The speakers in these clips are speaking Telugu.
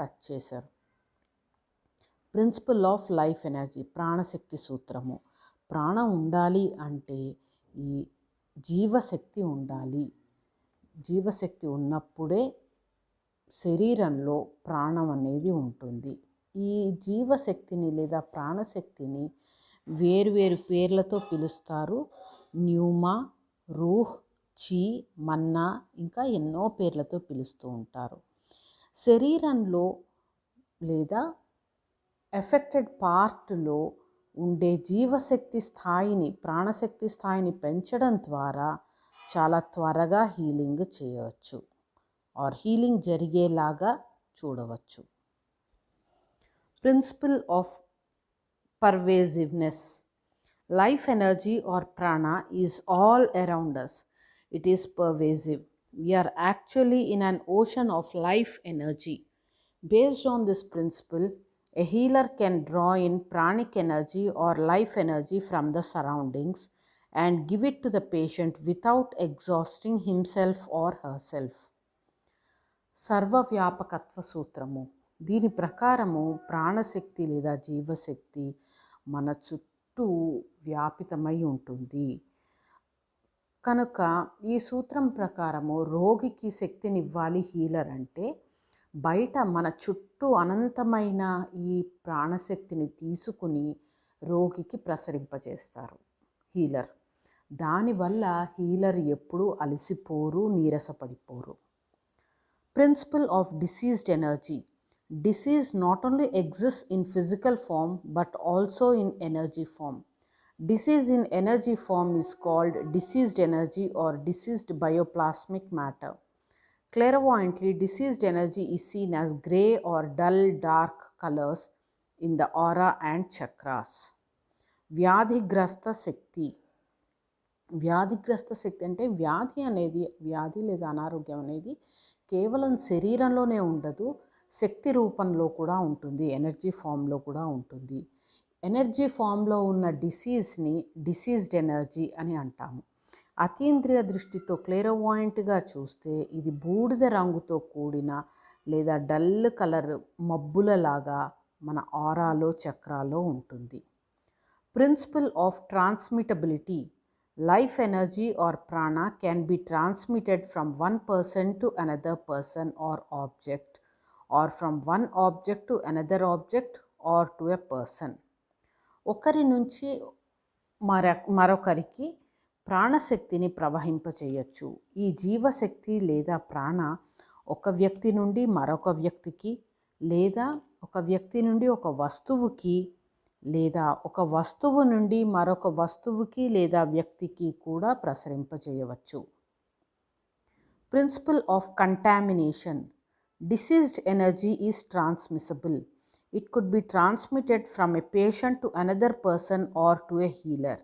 టచ్ చేశారు. ప్రిన్సిపల్ ఆఫ్ లైఫ్ ఎనర్జీ ప్రాణశక్తి సూత్రము. ప్రాణం ఉండాలి అంటే ఈ జీవశక్తి ఉండాలి. జీవశక్తి ఉన్నప్పుడే శరీరంలో ప్రాణం అనేది ఉంటుంది. ఈ జీవశక్తిని లేదా ప్రాణశక్తిని వేరువేరు పేర్లతో పిలుస్తారు. న్యూమా రూహ్ చీ మన్నా ఇంకా ఎన్నో పేర్లతో పిలుస్తూ ఉంటారు. శరీరంలో లేదా ఎఫెక్టెడ్ పార్ట్లో ఉండే జీవశక్తి స్థాయిని ప్రాణశక్తి స్థాయిని పెంచడం ద్వారా చాలా త్వరగా హీలింగ్ చేయవచ్చు. ఆర్ హీలింగ్ జరిగేలాగా చూడవచ్చు. Principle of pervasiveness life energy or prana is all around us it is pervasive We are actually in an ocean of life energy. Based on this principle, a healer can draw in pranic energy or life energy from the surroundings and give it to the patient without exhausting himself or herself. సర్వవ్యాపకత్వ సూత్రము దీని ప్రకారము ప్రాణశక్తి లేదా జీవశక్తి మన చుట్టూ వ్యాపితమై ఉంటుంది కనుక ఈ సూత్రం ప్రకారము రోగికి శక్తినివ్వాలి హీలర్ అంటే బయట మన చుట్టూ అనంతమైన ఈ ప్రాణశక్తిని తీసుకుని రోగికి ప్రసరింపజేస్తారు హీలర్. దానివల్ల హీలర్ ఎప్పుడూ అలసిపోరు నీరసపడిపోరు. Principle of diseased energy. Disease not only exist in physical form but also in energy form disease in energy form is called diseased energy or diseased bioplasmic matter clairvoyantly diseased energy is seen as grey or dull dark colours in the aura and chakras వ్యాధిగ్రస్త శక్తి వ్యాధిగ్రస్త శక్తి అంటే వ్యాధి అనేది వ్యాధి లేదా అనారోగ్యం అనేది కేవలం శరీరంలోనే ఉండదు శక్తి రూపంలో కూడా ఉంటుంది ఎనర్జీ ఫామ్లో కూడా ఉంటుంది. ఎనర్జీ ఫామ్లో ఉన్న డిసీజ్ని డిసీజ్డ్ ఎనర్జీ అని అంటాము. అతీంద్రియ దృష్టితో క్లియర్వాయింట్గా చూస్తే ఇది బూడిద రంగుతో కూడిన లేదా డల్ కలర్ మబ్బులలాగా మన ఆరాలో చక్రాలో ఉంటుంది. Principle of transmittability life energy or prana can be transmitted from one person to another person or object or from one object to another object or to a person. ఒకరి నుంచి మర మరొకరికి ప్రాణశక్తిని ప్రవహింపచేయచ్చు. ఈ జీవశక్తి లేదా ప్రాణ ఒక వ్యక్తి నుండి మరొక వ్యక్తికి లేదా ఒక వ్యక్తి నుండి ఒక వస్తువుకి లేదా ఒక వస్తువు నుండి మరొక వస్తువుకి లేదా వ్యక్తికి కూడా ప్రసరింపజేయవచ్చు principle of contamination diseased energy is transmissible. It could be transmitted from a patient to another person or to a healer.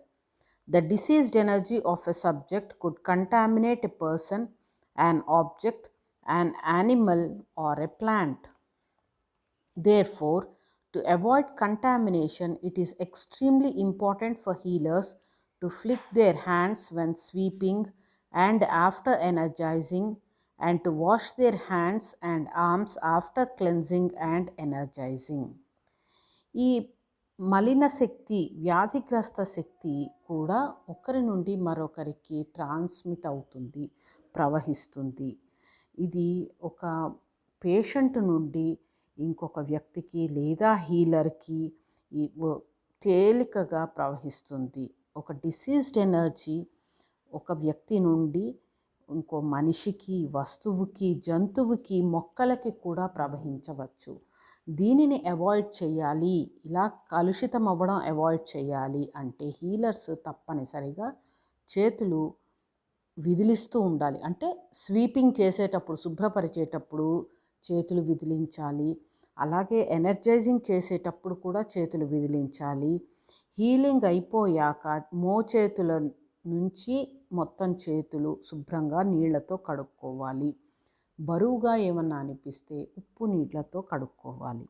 The diseased energy of a subject could contaminate a person, an object, an animal, or a plant. Therefore, to avoid contamination, it is extremely important for healers to flick their hands when sweeping and after energizing and to wash their hands and arms after cleansing and energizing. ఈ మలిన శక్తి వ్యాధిగ్రస్త శక్తి కూడా ఒకరి నుండి మరొకరికి ట్రాన్స్మిట్ అవుతుంది ప్రవహిస్తుంది ఇది ఒక పేషెంట్ నుండి ఇంకొక వ్యక్తికి లేదా హీలర్కి ఈ తేలికగా ప్రవహిస్తుంది ఒక డిసీజ్డ్ ఎనర్జీ ఒక వ్యక్తి నుండి ఇంకో మనిషికి వస్తువుకి జంతువుకి మొక్కలకి కూడా ప్రవహించవచ్చు. దీనిని అవాయిడ్ చేయాలి. ఇలా కలుషితం అవ్వడం అవాయిడ్ చేయాలి అంటే హీలర్స్ తప్పనిసరిగా చేతులు విదిలిస్తూ ఉండాలి. అంటే స్వీపింగ్ చేసేటప్పుడు శుభ్రపరిచేటప్పుడు చేతులు విదిలించాలి. అలాగే ఎనర్జైజింగ్ చేసేటప్పుడు కూడా చేతులు విదిలించాలి. హీలింగ్ అయిపోయాక మోచేతుల నుంచి మొత్తం చేతులు శుభ్రంగా నీళ్ళతో కడుక్కోవాలి. బరువుగా ఏమన్నా అనిపిస్తే ఉప్పు నీళ్ళతో కడుక్కోవాలి.